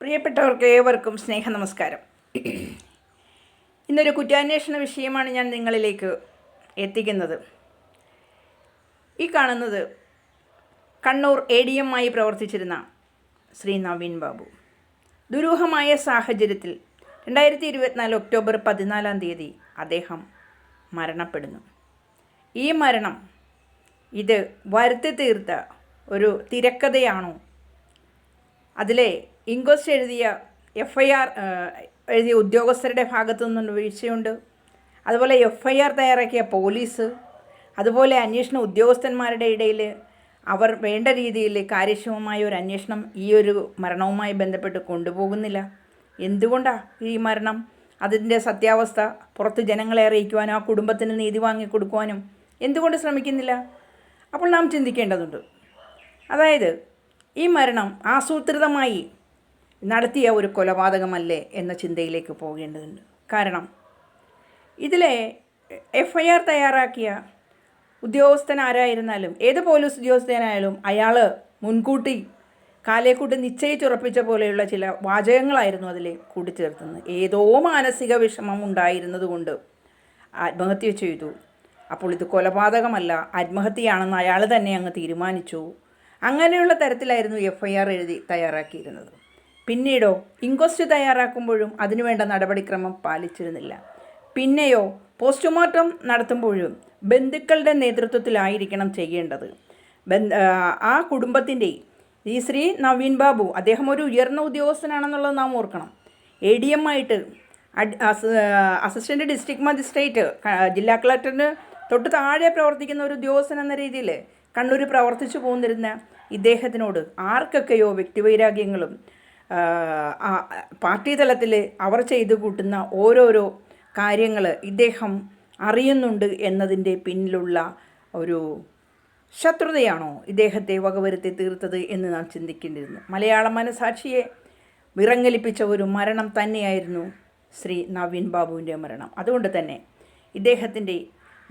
പ്രിയപ്പെട്ടവർക്ക് ഏവർക്കും സ്നേഹ നമസ്കാരം ഇന്നൊരു കുറ്റാന്വേഷണ വിഷയമാണ് ഞാൻ നിങ്ങളിലേക്ക് എത്തിക്കുന്നത്. ഈ കാണുന്നത് കണ്ണൂർ എ ഡി എം ആയി പ്രവർത്തിച്ചിരുന്ന ശ്രീ നവീൻ ബാബു. ദുരൂഹമായ സാഹചര്യത്തിൽ രണ്ടായിരത്തി ഇരുപത്തിനാല് ഒക്ടോബർ പതിനാലാം തീയതി അദ്ദേഹം മരണപ്പെടുന്നു. ഈ മരണം ഇത് വരുത്തി തീർത്ത ഒരു തിരക്കഥയാണോ അതിലെ ഇൻക്വസ്റ്റ് എഴുതിയ എഫ് ഐ ആർ എഴുതിയ ഉദ്യോഗസ്ഥരുടെ ഭാഗത്തു നിന്നുള്ള വീഴ്ചയുണ്ട്. അതുപോലെ എഫ് ഐ ആർ തയ്യാറാക്കിയ പോലീസ് അതുപോലെ അന്വേഷണ ഉദ്യോഗസ്ഥന്മാരുടെ ഇടയിൽ അവർ വേണ്ട രീതിയിൽ കാര്യക്ഷമമായ ഒരു അന്വേഷണം ഈ ഒരു മരണവുമായി ബന്ധപ്പെട്ട് കൊണ്ടുപോകുന്നില്ല. എന്തുകൊണ്ടാണ് ഈ മരണം? അതിന്റെ സത്യാവസ്ഥ പുറത്ത് ജനങ്ങളെ അറിയിക്കുവാനും ആ കുടുംബത്തിന് നീതി വാങ്ങിക്കൊടുക്കുവാനും എന്തുകൊണ്ട് ശ്രമിക്കുന്നില്ല? അപ്പോൾ നാം ചിന്തിക്കേണ്ടതുണ്ട്. അതായത് ഈ മരണം ആസൂത്രിതമായി നടത്തിയ ഒരു കൊലപാതകമല്ലേ എന്ന ചിന്തയിലേക്ക് പോകേണ്ടതുണ്ട്. കാരണം ഇതിലെ എഫ് ഐ ആർ തയ്യാറാക്കിയ ഉദ്യോഗസ്ഥൻ ആരായിരുന്നാലും ഏത് പോലീസ് ഉദ്യോഗസ്ഥനായാലും അയാൾ മുൻകൂട്ടി കാലേക്കൂട്ടി നിശ്ചയിച്ചുറപ്പിച്ച പോലെയുള്ള ചില വാചകങ്ങളായിരുന്നു അതിൽ കൂട്ടിച്ചേർത്തുന്നത്. ഏതോ മാനസിക വിഷമം ഉണ്ടായിരുന്നതുകൊണ്ട് ആത്മഹത്യ ചെയ്തു. അപ്പോൾ ഇത് കൊലപാതകമല്ല ആത്മഹത്യയാണെന്ന് അയാൾ തന്നെ അങ്ങ് തീരുമാനിച്ചു. അങ്ങനെയുള്ള തരത്തിലായിരുന്നു എഫ് ഐ ആർ എഴുതി തയ്യാറാക്കിയിരുന്നത്. പിന്നീടോ ഇൻക്വസ്റ്റ് തയ്യാറാക്കുമ്പോഴും അതിനുവേണ്ട നടപടിക്രമം പാലിച്ചിരുന്നില്ല. പിന്നെയോ പോസ്റ്റ്മോർട്ടം നടത്തുമ്പോഴും ബന്ധുക്കളുടെ നേതൃത്വത്തിലായിരിക്കണം ചെയ്യേണ്ടത്. ആ കുടുംബത്തിന്റെ ഈ ശ്രീ നവീൻ ബാബു അദ്ദേഹം ഒരു ഉയർന്ന ഉദ്യോഗസ്ഥനാണെന്നുള്ളത് നാം ഓർക്കണം. എ ഡി എം ആയിട്ട് അസിസ്റ്റന്റ് ഡിസ്ട്രിക്ട് മജിസ്ട്രേറ്റ് ജില്ലാ കളക്ടറിന് തൊട്ട് താഴെ പ്രവർത്തിക്കുന്ന ഒരു ഉദ്യോഗസ്ഥൻ എന്ന രീതിയിൽ കണ്ണൂർ പ്രവർത്തിച്ചു പോന്നിരുന്ന ഇദ്ദേഹത്തിനോട് ആർക്കൊക്കെയോ വ്യക്തിവൈരാഗ്യങ്ങളും പാർട്ടി തലത്തിൽ അവർ ചെയ്തു കൂട്ടുന്ന ഓരോരോ കാര്യങ്ങൾ ഇദ്ദേഹം അറിയുന്നുണ്ട് എന്നതിന്റെ പിന്നിലുള്ള ഒരു ശത്രുതയാണോ ഇദ്ദേഹത്തെ വകവരുത്തി തീർത്തത് എന്ന് നാം ചിന്തിക്കേണ്ടിയിരുന്നു. മലയാള മനസാക്ഷിയെ വിറങ്ങലിപ്പിച്ച ഒരു മരണം തന്നെയായിരുന്നു ശ്രീ നവീൻ ബാബുവിന്റെ മരണം. അതുകൊണ്ട് തന്നെ ഇദ്ദേഹത്തിന്റെ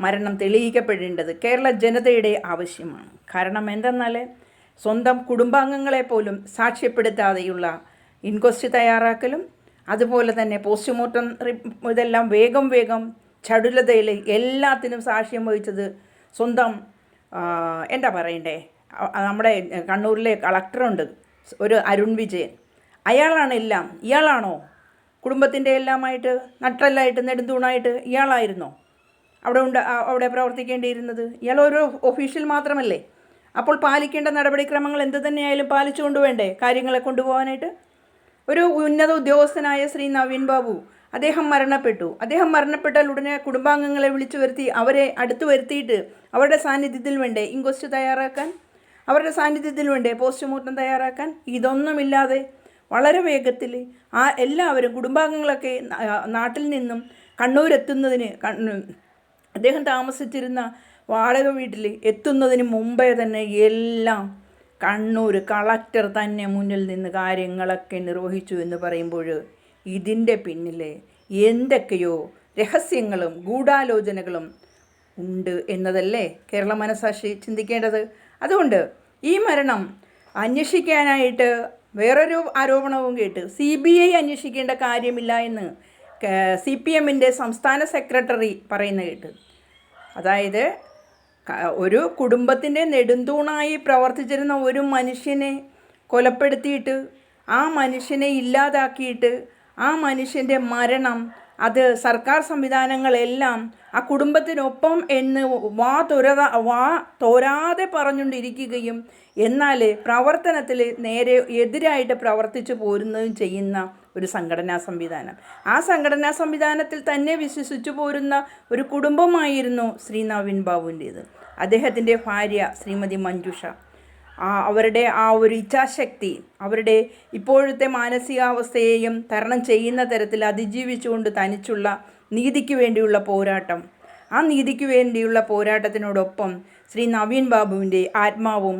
മരണം തെളിയിക്കപ്പെടേണ്ടത് കേരള ജനതയുടെ ആവശ്യമാണ്. കാരണം എന്തെന്നാൽ സ്വന്തം കുടുംബാംഗങ്ങളെ പോലും സാക്ഷ്യപ്പെടുത്താതെയുള്ള ഇൻക്വസ്റ്റ് തയ്യാറാക്കലും അതുപോലെ തന്നെ പോസ്റ്റ്മോർട്ടം ഇതെല്ലാം വേഗം വേഗം ചടുലതയിൽ എല്ലാത്തിനും സാക്ഷ്യം വഹിച്ചത് സ്വന്തം എന്താ പറയണ്ടേ? നമ്മുടെ കണ്ണൂരിലെ കളക്ടറുണ്ട് ഒരു അരുൺ വിജയൻ. അയാളാണ് എല്ലാം. ഇയാളാണോ കുടുംബത്തിന്റെ എല്ലാമായിട്ട് നട്ടല്ലായിട്ട് നെടുന്തൂണായിട്ട് ഇയാളായിരുന്നോ? അവിടെ ഉണ്ട് അവിടെ പ്രവർത്തിക്കേണ്ടിയിരുന്നത്. ഇയാൾ ഒരു ഒഫീഷ്യൽ മാത്രമല്ലേ? അപ്പോൾ പാലിക്കേണ്ട നടപടിക്രമങ്ങൾ എന്ത് തന്നെയായാലും പാലിച്ചു കൊണ്ടുവേണ്ടേ കാര്യങ്ങളെ കൊണ്ടുപോകാനായിട്ട്? ഒരു ഉന്നത ഉദ്യോഗസ്ഥനായ ശ്രീ നവീൻ ബാബു അദ്ദേഹം മരണപ്പെട്ടു. അദ്ദേഹം മരണപ്പെട്ടാൽ ഉടനെ കുടുംബാംഗങ്ങളെ വിളിച്ചു വരുത്തി അവരെ അടുത്ത് വരുത്തിയിട്ട് അവരുടെ സാന്നിധ്യത്തിൽ വേണ്ടേ? ഇൻക്വസ്റ്റ് തയ്യാറാക്കാൻ? അവരുടെ സാന്നിധ്യത്തിൽ വേണ്ടേ? പോസ്റ്റ്മോർട്ടം തയ്യാറാക്കാൻ? ഇതൊന്നുമില്ലാതെ വളരെ വേഗത്തിൽ ആ എല്ലാവരും കുടുംബാംഗങ്ങളൊക്കെ നാട്ടിൽ നിന്നും കണ്ണൂരെത്തുന്നതിന് അദ്ദേഹം താമസിച്ചിരുന്ന വാടക വീട്ടിൽ എത്തുന്നതിന് മുമ്പേ തന്നെ എല്ലാം കണ്ണൂർ കളക്ടർ തന്നെ മുന്നിൽ നിന്ന് കാര്യങ്ങളൊക്കെ നിർവഹിച്ചു എന്ന് പറയുമ്പോൾ ഇതിന്റെ പിന്നിൽ എന്തൊക്കെയോ രഹസ്യങ്ങളും ഗൂഢാലോചനകളും ഉണ്ട് എന്നതല്ലേ കേരള മനസാക്ഷി ചിന്തിക്കേണ്ടത്? അതുകൊണ്ട് ഈ മരണം അന്വേഷിക്കാനായിട്ട് വേറൊരു ആരോപണവും കേട്ട് സി ബി ഐ അന്വേഷിക്കേണ്ട കാര്യമില്ല എന്ന് സി പി എമ്മിന്റെ സംസ്ഥാന സെക്രട്ടറി പറയുന്ന കേട്ട്. അതായത് ഒരു കുടുംബത്തിന്റെ നെടുന്തൂണായി പ്രവർത്തിച്ചിരുന്ന ഒരു മനുഷ്യനെ കൊലപ്പെടുത്തിയിട്ട് ആ മനുഷ്യനെ ഇല്ലാതാക്കിയിട്ട് ആ മനുഷ്യന്റെ മരണം അത് സർക്കാർ സംവിധാനങ്ങളെല്ലാം ആ കുടുംബത്തിനൊപ്പം എന്ന് വാ തുരത വാ തോരാതെ പറഞ്ഞുകൊണ്ടിരിക്കുകയും എന്നാൽ പ്രവർത്തനത്തിൽ നേരെ എതിരായിട്ട് പ്രവർത്തിച്ചു പോരുന്നതും ചെയ്യുന്ന ഒരു സംഘടനാ സംവിധാനം. ആ സംഘടനാ സംവിധാനത്തിൽ തന്നെ വിശ്വസിച്ചു പോരുന്ന ഒരു കുടുംബമായിരുന്നു ശ്രീ നവീൻ ബാബുവിന്റേത്. അദ്ദേഹത്തിന്റെ ഭാര്യ ശ്രീമതി മഞ്ജുഷ. അവരുടെ ആ ഒരു ഇച്ഛാശക്തി അവരുടെ ഇപ്പോഴത്തെ മാനസികാവസ്ഥയെയും തരണം ചെയ്യുന്ന തരത്തിൽ അതിജീവിച്ചുകൊണ്ട് തനിച്ചുള്ള നീതിക്ക് വേണ്ടിയുള്ള പോരാട്ടം. ആ നീതിക്ക് വേണ്ടിയുള്ള പോരാട്ടത്തിനോടൊപ്പം ശ്രീ നവീൻ ബാബുവിന്റെ ആത്മാവും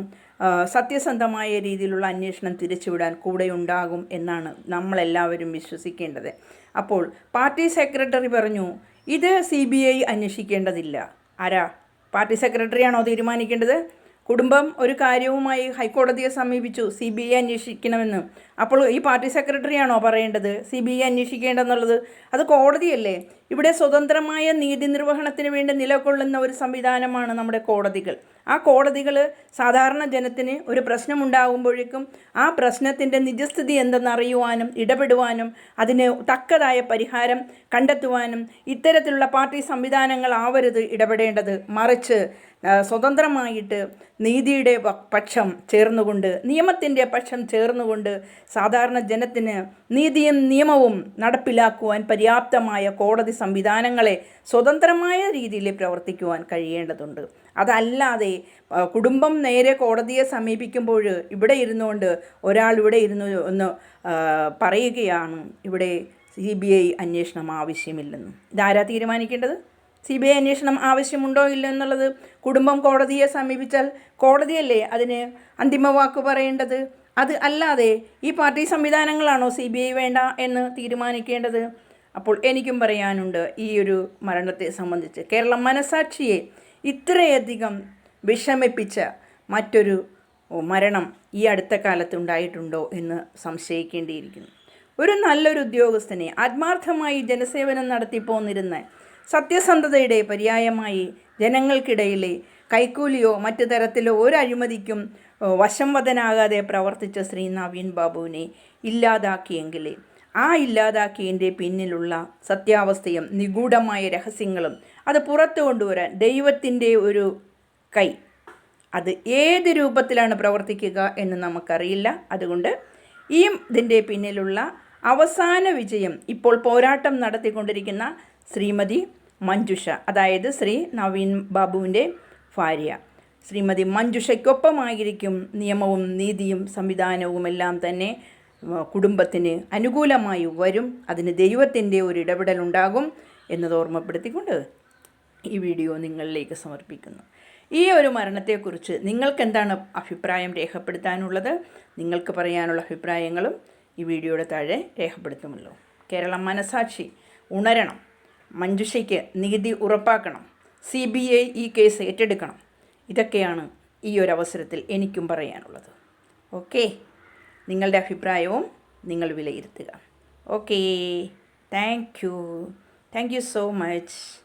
സത്യസന്ധമായ രീതിയിലുള്ള അന്വേഷണം തിരിച്ചുവിടാൻ കൂടെയുണ്ടാകും എന്നാണ് നമ്മളെല്ലാവരും വിശ്വസിക്കേണ്ടത്. അപ്പോൾ പാർട്ടി സെക്രട്ടറി പറഞ്ഞു ഇത് സി ബി ഐ അന്വേഷിക്കേണ്ടതില്ല. ആരാ? പാർട്ടി സെക്രട്ടറിയാണോ തീരുമാനിക്കേണ്ടത്? കുടുംബം ഒരു കാര്യവുമായി ഹൈക്കോടതിയെ സമീപിച്ചു സി ബി ഐ അന്വേഷിക്കണമെന്ന്. അപ്പോൾ ഈ പാർട്ടി സെക്രട്ടറിയാണോ പറയേണ്ടത്? സി ബി ഐ അന്വേഷിക്കേണ്ടെന്നുള്ളത്? അത് കോടതിയല്ലേ? ഇവിടെ സ്വതന്ത്രമായ നീതി നിർവഹണത്തിന് വേണ്ടി നിലകൊള്ളുന്ന ഒരു സംവിധാനമാണ് നമ്മുടെ കോടതികൾ. ആ കോടതികൾ സാധാരണ ജനത്തിന് ഒരു പ്രശ്നമുണ്ടാകുമ്പോഴേക്കും ആ പ്രശ്നത്തിന്റെ നിജസ്ഥിതി എന്തെന്നറിയുവാനും ഇടപെടുവാനും അതിന് തക്കതായ പരിഹാരം കണ്ടെത്തുവാനും ഇത്തരത്തിലുള്ള പാർട്ടി സംവിധാനങ്ങളാവരുത് ഇടപെടേണ്ടത് മറിച്ച് സ്വതന്ത്രമായിട്ട് നീതിയുടെ പക്ഷം ചേർന്നുകൊണ്ട് നിയമത്തിന്റെ പക്ഷം ചേർന്നുകൊണ്ട് സാധാരണ ജനത്തിന് നീതിയും നിയമവും നടപ്പിലാക്കുവാൻ പര്യാപ്തമായ കോടതി സംവിധാനങ്ങളെ സ്വതന്ത്രമായ രീതിയിൽ പ്രവർത്തിക്കുവാൻ കഴിയേണ്ടതുണ്ട്. അതല്ലാതെ കുടുംബം നേരെ കോടതിയെ സമീപിക്കുമ്പോൾ ഇവിടെ ഇരുന്നുകൊണ്ട് ഒരാൾ ഇവിടെ ഇരുന്നു ഒന്ന് പറയുകയാണ് ഇവിടെ സി ബി ഐ അന്വേഷണം ആവശ്യമില്ലെന്ന്. ഇതാരാ തീരുമാനിക്കേണ്ടത്? സി ബി ഐ അന്വേഷണം ആവശ്യമുണ്ടോ ഇല്ലോ എന്നുള്ളത് കുടുംബം കോടതിയെ സമീപിച്ചാൽ കോടതിയല്ലേ അതിന് അന്തിമ വാക്ക് പറയേണ്ടത്? അത് അല്ലാതെ ഈ പാർട്ടി സംവിധാനങ്ങളാണോ സി ബി ഐ വേണ്ട എന്ന് തീരുമാനിക്കേണ്ടത്? അപ്പോൾ എനിക്കും പറയാനുണ്ട് ഈ ഒരു മരണത്തെ സംബന്ധിച്ച്. കേരളം മനസാക്ഷിയെ ഇത്രയധികം വിഷമിപ്പിച്ച മറ്റൊരു മരണം ഈ അടുത്ത കാലത്ത് ഉണ്ടായിട്ടുണ്ടോ എന്ന് സംശയിക്കേണ്ടിയിരിക്കുന്നു. ഒരു നല്ലൊരു ഉദ്യോഗസ്ഥനെ ആത്മാർത്ഥമായി ജനസേവനം നടത്തി പോന്നിരുന്ന സത്യസന്ധതയുടെ പര്യായമായി ജനങ്ങൾക്കിടയിലെ കൈക്കൂലിയോ മറ്റു തരത്തിലോ ഒരു അഴിമതിക്കും വശം വശംവദനാകാതെ പ്രവർത്തിച്ച ശ്രീ നവീൻ ബാബുവിനെ ഇല്ലാതാക്കിയെങ്കിലേ ആ ഇല്ലാതാക്കിയതിന്റെ പിന്നിലുള്ള സത്യാവസ്ഥയും നിഗൂഢമായ രഹസ്യങ്ങളും അത് പുറത്തു കൊണ്ടുവരാൻ ദൈവത്തിന്റെ ഒരു കൈ. അത് ഏത് രൂപത്തിലാണ് പ്രവർത്തിക്കുക എന്ന് നമുക്കറിയില്ല. അതുകൊണ്ട് ഈ ഇതിന്റെ പിന്നിലുള്ള അവസാന വിജയം ഇപ്പോൾ പോരാട്ടം നടത്തിക്കൊണ്ടിരിക്കുന്ന ശ്രീമതി മഞ്ജുഷ അതായത് ശ്രീ നവീൻ ബാബുവിന്റെ ഭാര്യ. ശ്രീമതി മഞ്ജുഷയ്ക്കൊപ്പമായിരിക്കും നിയമവും നീതിയും സംവിധാനവും എല്ലാം തന്നെ കുടുംബത്തിന് അനുകൂലമായി വരും. അതിന് ദൈവത്തിന്റെ ഒരു ഇടപെടൽ ഉണ്ടാകും എന്നത് ഓർമ്മപ്പെടുത്തിക്കൊണ്ട് ഈ വീഡിയോ നിങ്ങളിലേക്ക് സമർപ്പിക്കുന്നു. ഈ ഒരു മരണത്തെക്കുറിച്ച് നിങ്ങൾക്ക് എന്താണ് അഭിപ്രായം രേഖപ്പെടുത്താനുള്ളത്? നിങ്ങൾക്ക് പറയാനുള്ള അഭിപ്രായങ്ങളും ഈ വീഡിയോയുടെ താഴെ രേഖപ്പെടുത്തുമല്ലോ. കേരളം മനസാക്ഷി ഉണരണം മഞ്ജുഷയ്ക്ക് നീതി ഉറപ്പാക്കണം സി ബി ഐ ഈ കേസ് ഏറ്റെടുക്കണം. ഇതൊക്കെയാണ് ഈ ഒരു അവസരത്തിൽ എനിക്കും പറയാനുള്ളത്. ഓക്കെ നിങ്ങളുടെ അഭിപ്രായവും നിങ്ങൾ വിലയിരുത്തുക. Okay thank you. Thank you so much.